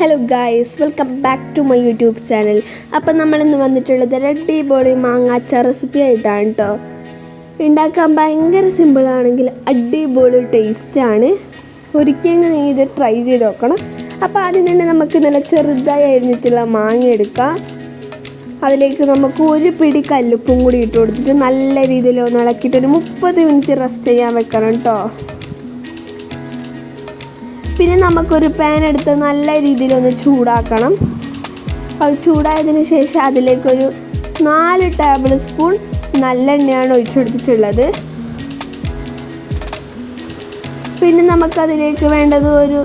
Hello guys welcome back to my YouTube channel അപ്പം നമ്മളിന്ന് വന്നിട്ടുള്ളത് റെഡി ബോളി മാങ്ങാച്ച റെസിപ്പി ആയിട്ടാണ് കേട്ടോ ഉണ്ടാക്കാൻ ഭയങ്കര സിമ്പിളാണെങ്കിൽ അടിപൊളി ടേസ്റ്റാണ് ഒരിക്കലും നിങ്ങൾ ഇത് ട്രൈ ചെയ്ത് നോക്കണം. അപ്പോൾ ആദ്യം തന്നെ നമുക്ക് നല്ല ചെറുതായി അരിഞ്ഞിട്ടുള്ള മാങ്ങ എടുക്കാം. അതിലേക്ക് നമുക്ക് ഒരു പിടി കല്ലുപ്പും കൂടി ഇട്ട് കൊടുത്തിട്ട് നല്ല രീതിയിൽ ഒന്ന് ഇളക്കിയിട്ട് ഒരു മുപ്പത് മിനിറ്റ് റെസ്റ്റ് ചെയ്യാൻ വെക്കണം കേട്ടോ പിന്നെ നമുക്കൊരു പാൻ എടുത്ത് നല്ല രീതിയിലൊന്ന് ചൂടാക്കണം. അത് ചൂടായതിന് ശേഷം അതിലേക്കൊരു നാല് ടേബിൾ സ്പൂൺ നല്ലെണ്ണയാണ് ഒഴിച്ചെടുത്തിട്ടുള്ളത്. പിന്നെ നമുക്കതിലേക്ക് വേണ്ടത് ഒരു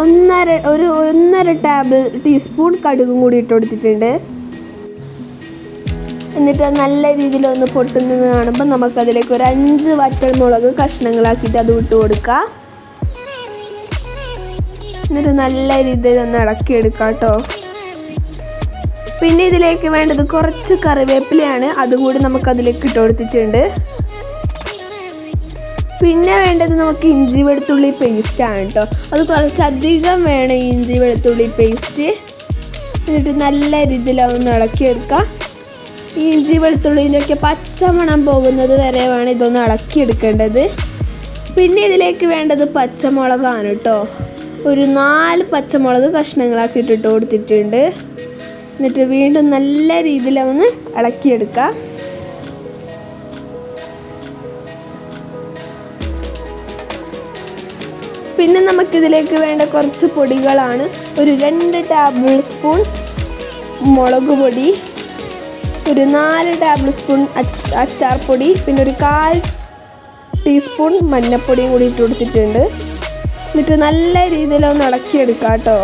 ഒന്നര ഒരു ഒന്നര ടേബിൾ ടീസ്പൂൺ കടുകും കൂടി ഇട്ട് കൊടുത്തിട്ടുണ്ട് എന്നിട്ട് നല്ല രീതിയിലൊന്ന് പൊട്ടുന്നത് കാണുമ്പോൾ നമുക്കതിലേക്ക് ഒരു അഞ്ച് വറ്റൽ മുളക് കഷ്ണങ്ങളാക്കിയിട്ട് അത് ഇട്ട് കൊടുക്കാം എന്നിട്ട് നല്ല രീതിയിൽ ഒന്ന് ഇളക്കിയെടുക്കാം കേട്ടോ. പിന്നെ ഇതിലേക്ക് വേണ്ടത് കുറച്ച് കറിവേപ്പിലയാണ്. അതുകൂടി നമുക്ക് അതിലേക്ക് ഇട്ട് കൊടുത്തിട്ടുണ്ട്. പിന്നെ വേണ്ടത് നമുക്ക് ഇഞ്ചി വെളുത്തുള്ളി പേസ്റ്റ് ആണ് കേട്ടോ. അത് കുറച്ചധികം വേണം ഇഞ്ചി വെളുത്തുള്ളി പേസ്റ്റ് എന്നിട്ട് നല്ല രീതിയിൽ ഒന്ന് ഇളക്കിയെടുക്കാം ഈ ഇഞ്ചി വെളുത്തുള്ളിന്റെയൊക്കെ പച്ചമണം പോകുന്നത് വരെ വേണം ഇതൊന്ന് ഇളക്കിയെടുക്കേണ്ടത് പിന്നെ ഇതിലേക്ക് വേണ്ടത് പച്ചമുളകാണ് കേട്ടോ. ഒരു നാല് പച്ചമുളക് കഷ്ണങ്ങളാക്കി ഇട്ടിട്ട് കൊടുത്തിട്ടുണ്ട്. എന്നിട്ട് വീണ്ടും നല്ല രീതിയിൽ ഒന്ന് ഇളക്കിയെടുക്കാം. പിന്നെ നമുക്കിതിലേക്ക് വേണ്ട കുറച്ച് പൊടികളാണ്. ഒരു രണ്ട് ടേബിൾ സ്പൂൺ മുളക് പൊടി ഒരു നാല് ടേബിൾ സ്പൂൺ അച്ചാർ പൊടി പിന്നെ ഒരു കാൽ ടീസ്പൂൺ മഞ്ഞൾപ്പൊടിയും കൂടി ഇട്ട് കൊടുത്തിട്ടുണ്ട്. എന്നിട്ട് നല്ല രീതിയിലൊന്ന് ഇളക്കിയെടുക്കാം കേട്ടോ.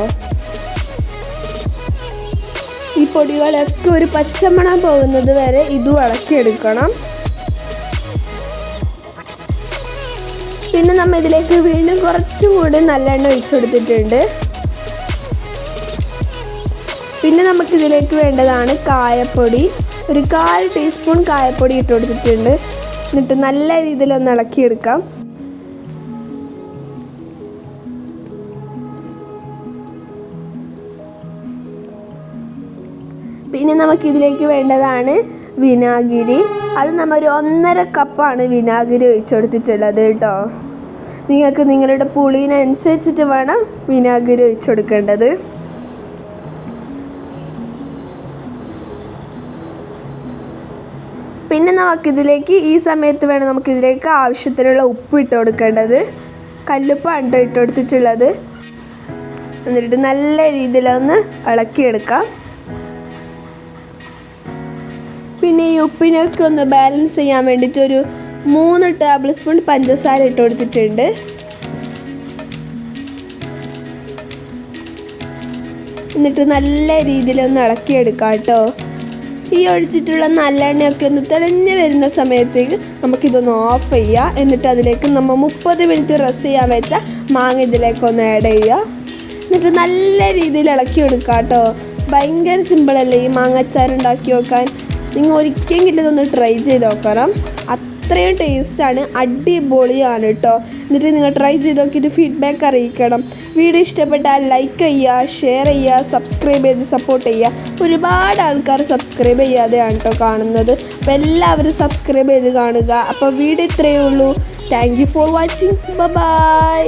ഈ പൊടികളൊക്കെ ഒരു പച്ചമണം പോകുന്നത് വരെ ഇതും ഇളക്കിയെടുക്കണം. പിന്നെ നമ്മൾ ഇതിലേക്ക് വീണ്ടും കുറച്ചും കൂടി നല്ലെണ്ണ ഒഴിച്ചു കൊടുത്തിട്ടുണ്ട്. പിന്നെ നമുക്കിതിലേക്ക് വേണ്ടതാണ് കായപ്പൊടി. ഒരു കാൽ ടീസ്പൂൺ കായപ്പൊടി ഇട്ട് കൊടുത്തിട്ടുണ്ട്. എന്നിട്ട് നല്ല രീതിയിൽ ഒന്ന് ഇളക്കിയെടുക്കാം. പിന്നെ നമുക്ക് ഇതിലേക്ക് വേണ്ടതാണ് വിനാഗിരി. അത് നമ്മൾ ഒരു ഒന്നര കപ്പാണ് വിനാഗിരി ഒഴിച്ചു കൊടുത്തിട്ടുള്ളത് കേട്ടോ. നിങ്ങൾക്ക് നിങ്ങളുടെ പുളിനനുസരിച്ചിട്ട് വേണം വിനാഗിരി ഒഴിച്ചു കൊടുക്കേണ്ടത് പിന്നെ നമുക്കിതിലേക്ക് ഈ സമയത്ത് വേണം നമുക്കിതിലേക്ക് ആവശ്യത്തിനുള്ള ഉപ്പ് ഇട്ട് കൊടുക്കേണ്ടത് കല്ലുപ്പാണ് ഇട്ട് കൊടുത്തിട്ടുള്ളത് എന്നിട്ട് നല്ല രീതിയിലൊന്ന് ഇളക്കിയെടുക്കാം. പിന്നെ ഈ ഉപ്പിനൊക്കെ ഒന്ന് ബാലൻസ് ചെയ്യാൻ വേണ്ടിയിട്ട് ഒരു മൂന്ന് ടേബിൾ സ്പൂൺ പഞ്ചസാര ഇട്ട് കൊടുത്തിട്ടുണ്ട്. എന്നിട്ട് നല്ല രീതിയിൽ ഒന്ന് ഇളക്കിയെടുക്കാം കേട്ടോ. ഈ ഒഴിച്ചിട്ടുള്ള നല്ലെണ്ണയൊക്കെ ഒന്ന് തെളിഞ്ഞ് വരുന്ന സമയത്തേക്ക് നമുക്കിതൊന്ന് ഓഫ് ചെയ്യാം. എന്നിട്ട് അതിലേക്ക് നമ്മൾ മുപ്പത് മിനിറ്റ് റെസ്റ്റ് ചെയ്യാൻ വെച്ച മാങ്ങ ഇതിലേക്കൊന്ന് ആഡ് ചെയ്യുക എന്നിട്ട് നല്ല രീതിയിൽ ഇളക്കി എടുക്കാം കേട്ടോ. ഭയങ്കര സിമ്പിളല്ലേ ഈ മാങ്ങച്ചാർ ഉണ്ടാക്കി നോക്കാൻ നിങ്ങൾ ഒരിക്കലെങ്കിലും ഇതൊന്ന് ട്രൈ ചെയ്ത് നോക്കണം. അത്രയും ടേസ്റ്റാണ് അടിപൊളിയാണ് കേട്ടോ എന്നിട്ട് നിങ്ങൾ ട്രൈ ചെയ്ത് നോക്കിയിട്ട് ഫീഡ്ബാക്ക് അറിയിക്കണം. വീഡിയോ ഇഷ്ടപ്പെട്ടാൽ ലൈക്ക് ചെയ്യുക ഷെയർ ചെയ്യുക സബ്സ്ക്രൈബ് ചെയ്ത് സപ്പോർട്ട് ചെയ്യുക. ഒരുപാട് ആൾക്കാർ സബ്സ്ക്രൈബ് ചെയ്യാതെയാണ് കേട്ടോ കാണുന്നത്. അപ്പോൾ എല്ലാവരും സബ്സ്ക്രൈബ് ചെയ്ത് കാണുക. അപ്പോൾ വീഡിയോ ഇത്രയേ ഉള്ളൂ. Thank you for watching bye